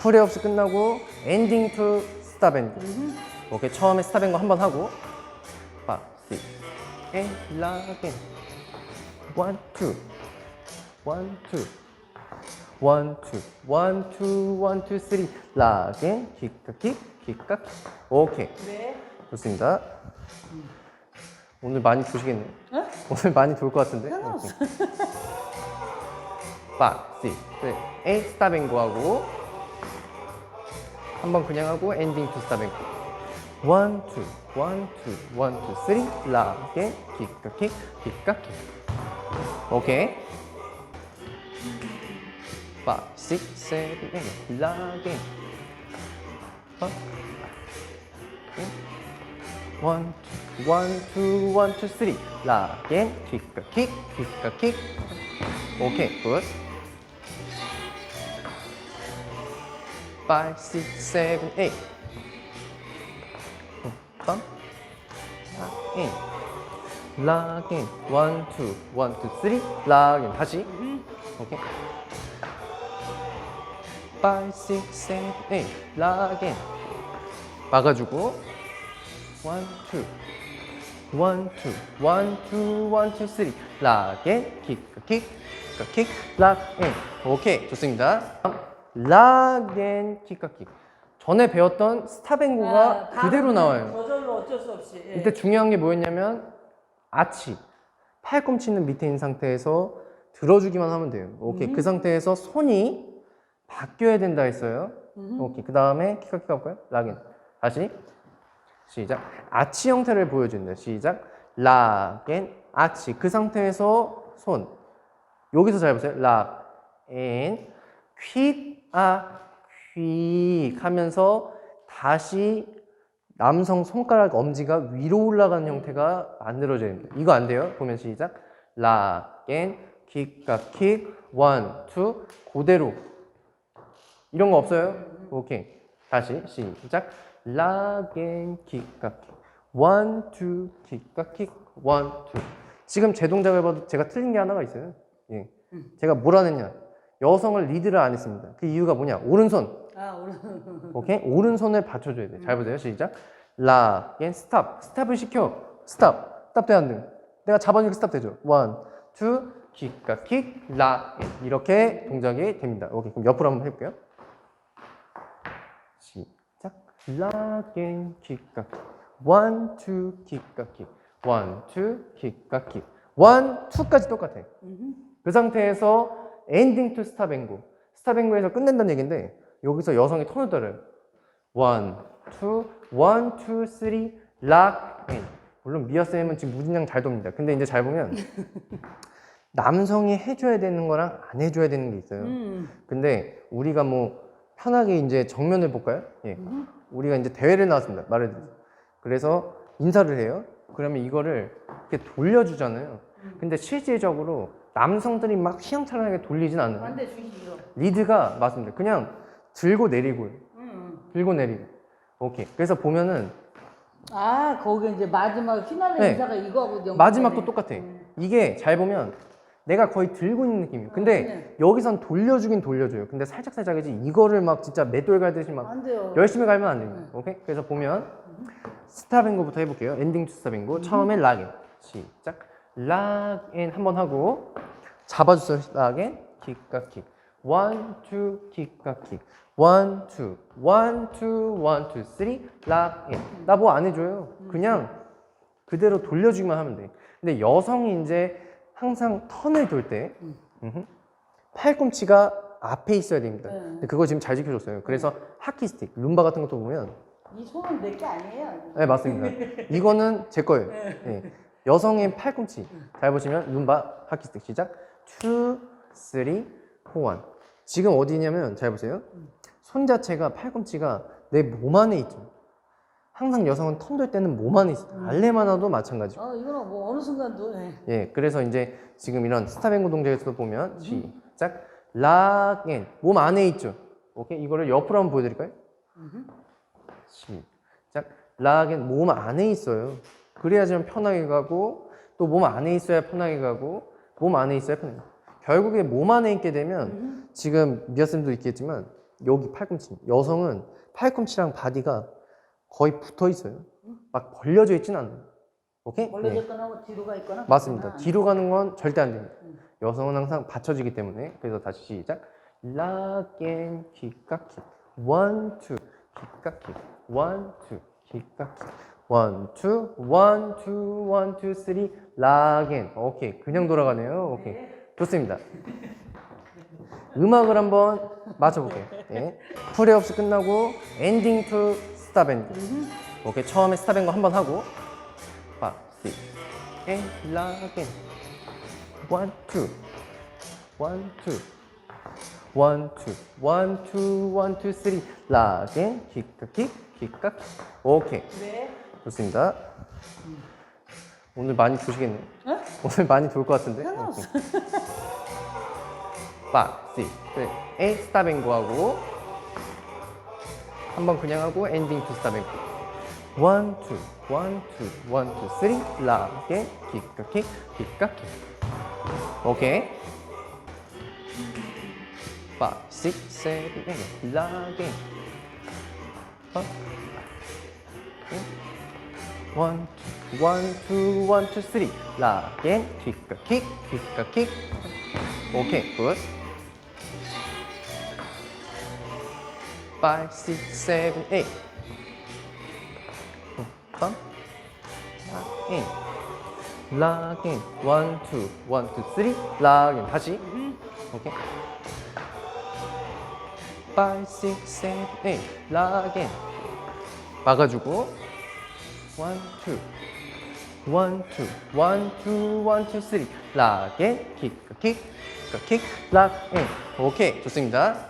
프레업스 끝나고 엔딩 투 스탑앤고 오케이 처음에 스탑앤고 한번 하고. 파, 시, 앤, 라겐 원, 투. 원, 투. 원, 투. 원, 투, 원, 투, 쓰리. 라겐 킥까 킥, 킥까 킥 오케이. 네. 좋습니다. 오늘 많이 도시겠네요 어? 오늘 많이 돌것 같은데? 상관없어. 5, 6, 7, 8 스탑앤고 하고 한번 그냥 하고 엔딩 투 스탑앤고 1, 2, 1, 2, 1, 2, 3 라게 킥까 킥 킥까 킥 오케이 5, 6, 7, 8 라게 어? 원, 투, 원, 투, 원, 투, 쓰리. 라겐, 킥과 킥, 킥과 킥. 오케이, 굿. 5, 6, 7, 8. 빰. 라겐. 라겐. 원, 투, 원, 투, 쓰리. 라겐. 다시. 오케이. 5, 6, 7, 8. 라겐. 막아주고. 원, 투. 원, 투. 원, 투, 원, 투, 쓰리. 락앤, 킥, 킥, 킥, 락앤. 오케이, 좋습니다. 킥, 킥. 전에 배웠던 스탑앤고가 아, 그대로 나와요. 저절로 어쩔 수 없이. 예. 이때 중요한 게 뭐였냐면 아치 팔꿈치는 밑에 있는 상태에서 들어주기만 하면 돼요. 오케이 그 상태에서 손이 바뀌어야 된다 했어요. 오케이 그 다음에 키카 키카 볼까요? 락인 다시 시작 아치 형태를 보여준다. 시작 락인 아치 그 상태에서 손 여기서 잘 보세요. 락인 퀵 아퀵 하면서 다시 남성 손가락 엄지가 위로 올라가는 형태가 만들어져야 됩니다. 이거 안 돼요? 보면 시작. 락앤 킥과 킥, 원, 투, 그대로. 이런 거 없어요? 오케이. 다시 시작. 락앤 킥과 킥, 원, 투, 킥과 킥, 원, 투. 지금 제 동작을 봐도 제가 틀린 게 하나가 있어요. 예. 제가 뭘안 했냐? 여성을 리드를 안 했습니다. 그 이유가 뭐냐? 오른손. 아, 오늘. 오케이? 오른손을 받쳐줘야 돼. 잘 보세요. 시작. 라, 얜 스탑. 스탑을 시켜. 스탑. 스탑 돼안 돼? 내가 잡아주니까 스탑 되죠. 원, 투, 킥과 킥, 라, 앤. 이렇게 동작이 됩니다. 오케이. 그럼 옆으로 한번 해볼게요. 시작. 라, 앤, 킥과 킥. 원, 투, 킥과 킥. 원, 투, 킥과 킥. 원, 투까지 똑같아. 그 상태에서 엔딩 투 스탑 앵고에서 끝낸다는 얘기인데 여기서 여성이 턴을 떨어요 원, 투, 원, 투, 쓰리, 락, 앤 물론 미아 쌤은 지금 무진장 잘 돕니다 근데 이제 잘 보면 남성이 해줘야 되는 거랑 안 해줘야 되는 게 있어요 음. 근데 우리가 뭐 편하게 이제 정면을 볼까요? 예. 우리가 이제 대회를 나왔습니다. 말을. 그래서 인사를 해요. 그러면 이거를 이렇게 돌려주잖아요. 근데 실질적으로 남성들이 막 휘황찬란하게 돌리진 않아요. 반대 주시죠. 리드가 맞습니다. 그냥 들고 내리고요. 음. 들고 내리고. 오케이. 그래서 보면은 아, 거기 이제 마지막 피날레 네. 인사가 이거하고 연관되네. 마지막도 똑같아. 이게 잘 보면 내가 거의 들고 있는 느낌이에요. 근데 네. 여기선 돌려주긴 돌려줘요. 근데 살짝 살짝이지 이거를 막 진짜 맷돌 갈듯이 막 안 돼요. 열심히 갈면 안 됩니다. 오케이? 그래서 보면 스탑앤고부터 해볼게요. 엔딩 투 스탑앤고. 처음에 락인. 시작. 락인 한번 하고 잡아주세요. 락인. 킥과 킥. 원, 투, 킥과 킥. 원, 투, 원, 투, 원, 투, 쓰리, 락인. 나 뭐 안 해줘요. 그냥 그대로 돌려주기만 하면 돼. 근데 여성이 이제 항상 턴을 돌 때, 팔꿈치가 앞에 있어야 됩니다. 네. 근데 그거 지금 잘 지켜줬어요. 그래서 하키 스틱, 룸바 같은 것도 보면, 이 손은 내게 아니에요. 네 맞습니다. 이거는 제 거예요. 예. 여성의 팔꿈치 잘 보시면 룸바 하키 스틱 시작. 2, 3, 4, 1. 지금 어디냐면 잘 보세요. 손 자체가 팔꿈치가 내 몸 안에 있죠. 항상 여성은 턴 돌 때는 몸 안에 있어요. 알레마나도 마찬가지고. 어, 이거는 뭐 어느 순간도 예. 예, 그래서 이제 지금 이런 스타뱅고 동작에서도 보면 시작 락앤 몸 안에 있죠. 오케이 이거를 옆으로 한번 보여드릴까요? 시작 락앤 몸 안에 있어요. 그래야지만 편하게 가고 또 몸 안에 있어야 편하게 가고 몸 안에 있어야 편하게. 가고. 결국에 몸 안에 있게 되면 지금 미아 쌤도 있겠지만 여기 팔꿈치. 여성은 팔꿈치랑 바디가 거의 붙어 있어요. 막 벌려져 있진 않아요. 오케이? 네. 있거나 뭐 뒤로 가 있거나. 맞습니다. 뒤로 가는 건 절대 안 됩니다. 음. 여성은 항상 받쳐지기 때문에 그래서 다시 시작. 락앤 킥각킥 원, 투 킥각킥 원, 투 킥각킥 원, 투, 원, 투, 원, 투, 쓰리 락앤 오케이 그냥 돌아가네요. 오케이 좋습니다. 음악을 한번 맞춰볼게요. 네. 프레업스 끝나고 엔딩 투 스탑앤고 오케이 처음에 스탑앤고 한번 하고. 5, 6, 앤 락앤 원, 투 원, 투 원, 투 원, 투, 원, 투, 쓰리 락앤 킥각킥 킥각 오케이 네. 좋습니다. 오늘 많이 주시겠네요. 네? 오늘 많이 좋을 것 같은데? 상관없어. 네. 스타뱅고 하고 한 번 그냥 하고 엔딩 투 스타뱅고 1, 2, 1, 2, 1, 2, 3 라게 기까키 기까키 오케이 5, 6, 7, 8 라게 5, 6, 원, 투, 원, 투, 원, 투, 쓰리. 락앤, 킥과 킥, 킥과 킥. 오케이, 굿. 5, 6, 7, 8. 빰. 락앤. 락앤. 원, 투, 원, 투, 쓰리. 락앤. 다시. 오케이. 5, 6, 7, 8. 락앤. 막아주고. 원, 투. 원, 투. 원, 투, 원, 투, 쓰리. 락앤. 킥, 킥, 킥, 락, 앤. 오케이. 좋습니다.